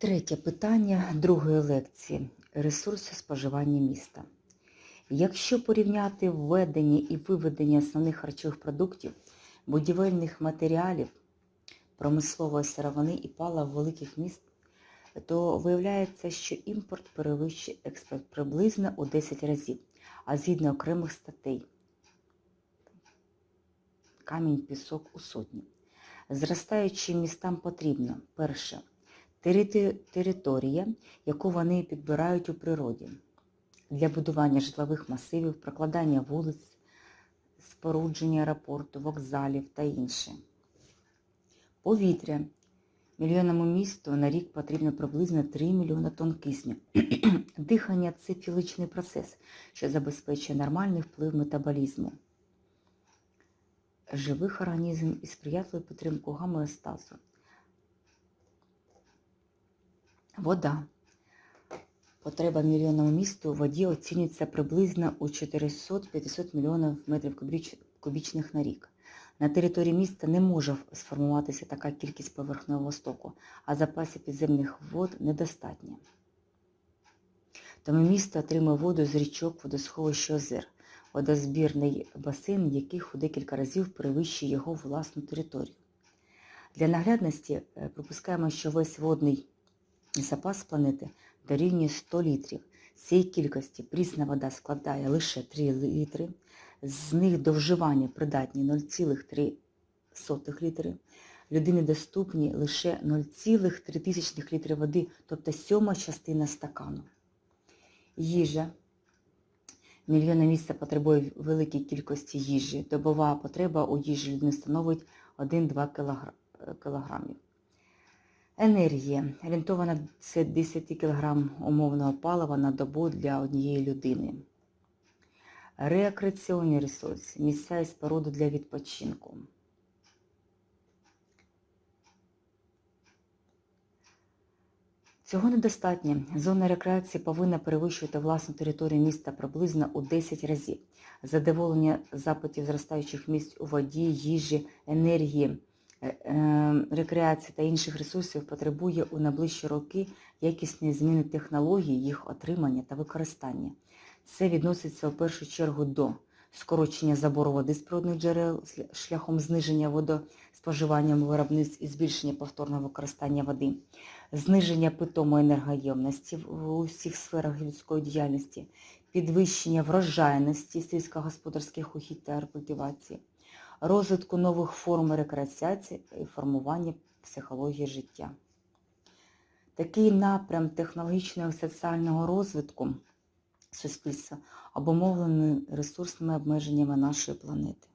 Третє питання другої лекції ресурси споживання міста. Якщо порівняти введення і виведення основних харчових продуктів, будівельних матеріалів, промислової сировини і палива великих міст, то виявляється, що імпорт перевищує експорт приблизно у 10 разів, а згідно окремих статей камінь, пісок у сотні. Зростаючим містам потрібно перше територія, яку вони підбирають у природі для будування житлових масивів, прокладання вулиць, спорудження аеропорту, вокзалів та інше. Повітря. Мільйонному місту на рік потрібно приблизно 3 мільйони тонн кисню. Дихання це фізичний процес, що забезпечує нормальний вплив метаболізму живих організмів і сприятливу підтримку гомеостазу. Вода. Потреба мільйонного місту у воді оцінюється приблизно у 400-500 мільйонів метрів кубічних на рік. На території міста не може сформуватися така кількість поверхневого стоку, а запасів підземних вод недостатньо. Тому місто отримує воду з річок, водосховищ озер, водозбірний басейн, яких у декілька разів перевищує його власну територію. Для наглядності е, припускаємо, що весь водний запас планети дорівнює 100 літрів. З цієї кількості прісна вода складає лише 3 літри, з них до вживання придатні 0,3 літри, людині доступні лише 0,3 літри води, тобто сьома частина стакану. Їжа. Мільйони місця потребує великій кількості їжі. Добова потреба у їжі людини становить 1-2 кілогра- кілограмів. Енергія. Орієнтована це 10 кг умовного палива на добу для однієї людини. Рекреаційні ресурси. Місця і споруди для відпочинку. Цього недостатньо. Зона рекреації повинна перевищувати власну територію міста приблизно у 10 разів. Задоволення запитів зростаючих місць у воді, їжі, енергії, рекреації та інших ресурсів потребує у найближчі роки якісної зміни технологій, їх отримання та використання. Це відноситься в першу чергу до скорочення забору води з природних джерел шляхом зниження водоспоживання виробництв і збільшення повторного використання води, зниження питомої енергоємності в усіх сферах людської діяльності, підвищення врожайності сільськогосподарських угідь та рекультивації, розвитку нових форм рекреації і формування психології життя. Такий напрям технологічного і соціального розвитку суспільства обумовлений ресурсними обмеженнями нашої планети.